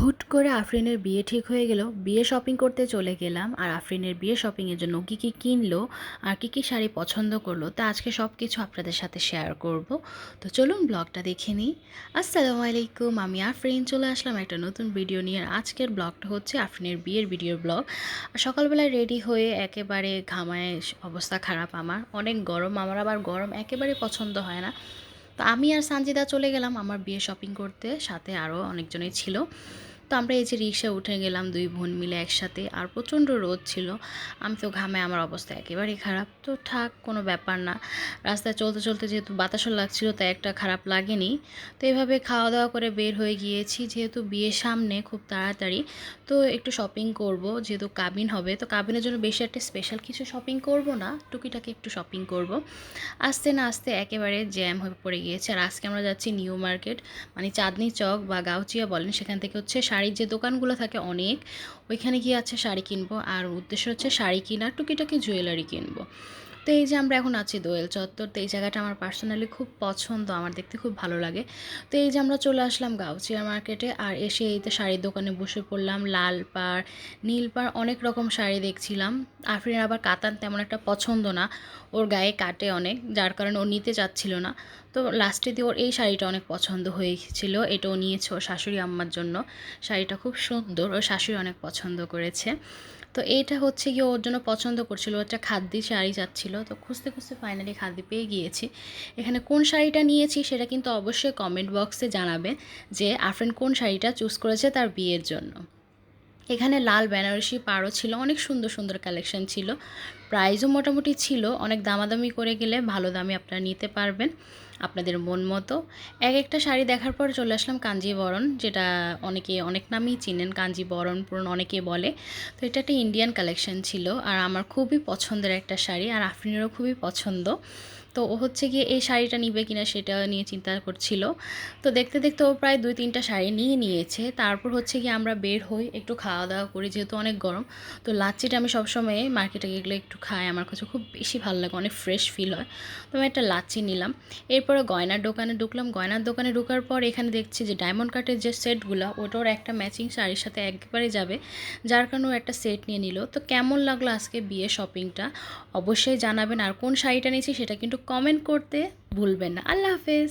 হুট করে আফরিনের বিয়ে ঠিক হয়ে গেল, বিয়ে শপিং করতে চলে গেলাম, আর আফরিনের বিয়ে শপিংয়ের জন্য কী কী কিনলো, আর কী কী শাড়ি পছন্দ করল, তা আজকে সব কিছু আপনাদের সাথে শেয়ার করব। তো চলুন ব্লগটা দেখে নিই। আসসালামু আলাইকুম, আমি আফরিন, চলে আসলাম একটা নতুন ভিডিও নিয়ে। আজকের ব্লগটা হচ্ছে আফরিনের বিয়ের ভিডিওর ব্লগ সকালবেলায় রেডি হয়ে একেবারে ঘামায় অবস্থা খারাপ আমার, অনেক গরম, আমার আবার গরম একেবারে পছন্দ হয় না। তো আমি আর সানজিদা চলে গেলাম আমার বিয়ে শপিং করতে সাথে আরও অনেকজনই ছিল। তো আমরা এই যে রিক্সা উঠে গেলাম দুই বোন মিলে একসাথে, আর প্রচণ্ড রোদ ছিল। আমি তো ঘামে আমার অবস্থা একেবারেই খারাপ। তো থাক, কোনো ব্যাপার না। রাস্তায় চলতে চলতে যেহেতু বাতাসও লাগছিল, তাই একটা খারাপ লাগেনি। তো এভাবে খাওয়া দাওয়া করে বের হয়ে গিয়েছি, যেহেতু বিয়ের সামনে খুব তাড়াতাড়ি। তো একটু শপিং করব, যেহেতু কাবিন হবে। তো কাবিনের জন্য বেশি একটা স্পেশাল কিছু শপিং করব না, টুকিটাকি একটু শপিং করব। আস্তে না আস্তে একেবারে জ্যাম হয়ে পড়ে গিয়েছে। আর আজকে আমরা যাচ্ছি নিউ মার্কেট মানে চাঁদনি চক বা গাউচিয়া বলেন, সেখান থেকে হচ্ছে শাড়ির যে দোকানগুলো থাকে অনেক, ওইখানে গিয়ে আছে শাড়ি কিনবো। আর উদ্দেশ্য হচ্ছে শাড়ি কেনার টুকিটাকি জুয়েলারি কিনবো। তো এই যে আমরা এখন আছি দোয়েল চত্বর, তো এই জায়গাটা আমার পার্সোনালি খুব পছন্দ, আমার দেখতে খুব ভালো লাগে। তো এই যে আমরা চলে আসলাম গাউচিয়া মার্কেটে আর এসে এই তো শাড়ির দোকানে বসে পড়লাম, লাল পাড়, নীল পাড়, অনেক রকম শাড়ি দেখছিলাম। আফরিন আবার কাতান তেমন একটা পছন্দ না, ওর গায়ে কাটে অনেক, যার কারণে ও নিতে চাচ্ছিল না। তো লাস্টে দিয়ে ওর এই শাড়িটা অনেক পছন্দ হয়েছিল। এটাও নিয়েছে ওর শাশুড়ি আম্মার জন্য। শাড়িটা খুব সুন্দর, ওর শাশুড়ি অনেক পছন্দ করেছে। তো এইটা হচ্ছে গিয়ে ওর জন্য পছন্দ করছিল। একটা খাদ্যি শাড়ি যাচ্ছিল তো খুঁজতে খুঁজতে ফাইনালি খাদ্যি পেয়ে গিয়েছি। এখানে কোন শাড়িটা নিয়েছি সেটা কিন্তু অবশ্যই কমেন্ট বক্সে জানাবে যে আফরেন কোন শাড়িটা চুজ করেছে তার বিয়ের জন্য। এখানে লাল বেনারসি পাড়ও ছিল। অনেক সুন্দর সুন্দর কালেকশন ছিল। প্রাইসও মোটামুটি ছিল, অনেক দামাদামি করে গেলে ভালো দামে আপনারা নিতে পারবেন আপনাদের মন মতো। এক একটা শাড়ি দেখার পর চলে আসলাম কাঞ্জিবরণ যেটা অনেকে অনেক নামেই চিনেন কাঞ্জিবরণ পুরন অনেকে বলে। তো এটা একটা ইন্ডিয়ান কালেকশন ছিল আর আমার খুবই পছন্দের একটা শাড়ি আর আফরিনেরও খুবই পছন্দ। তো ও হচ্ছে গিয়ে এই শাড়িটা নিবে কিনা সেটা নিয়ে চিন্তা করছিল। তো দেখতে দেখতে ও প্রায় দুই তিনটা শাড়ি নিয়ে নিয়েছে। তারপর হচ্ছে গিয়ে আমরা বের হই, একটু খাওয়া দাওয়া করি, যেহেতু অনেক গরম। তো লাচ্ছিটা আমি সবসময় মার্কেটে গেলে একটু খাই, আমার কাছে খুব বেশি ভালো লাগে, অনেক ফ্রেশ ফিল হয়। তো আমি একটা লাচ্ছি নিলাম। এরপরে গয়নার দোকানে ঢুকলাম। গয়নার দোকানে ঢোকার পর এখানে দেখছি যে ডায়মন্ড কাটের যে সেটগুলো ওটার একটা ম্যাচিং শাড়ির সাথে একবারে যাবে। যার কারণে ও একটা সেট নিয়ে নিল। তো কেমন লাগল আজকে বিয়ে শপিংটা অবশ্যই জানাবেন। আর কোন শাড়িটা নিয়েছি সেটা কিন্তু কমেন্ট করতে ভুলবেন না। আল্লাহ হাফেজ।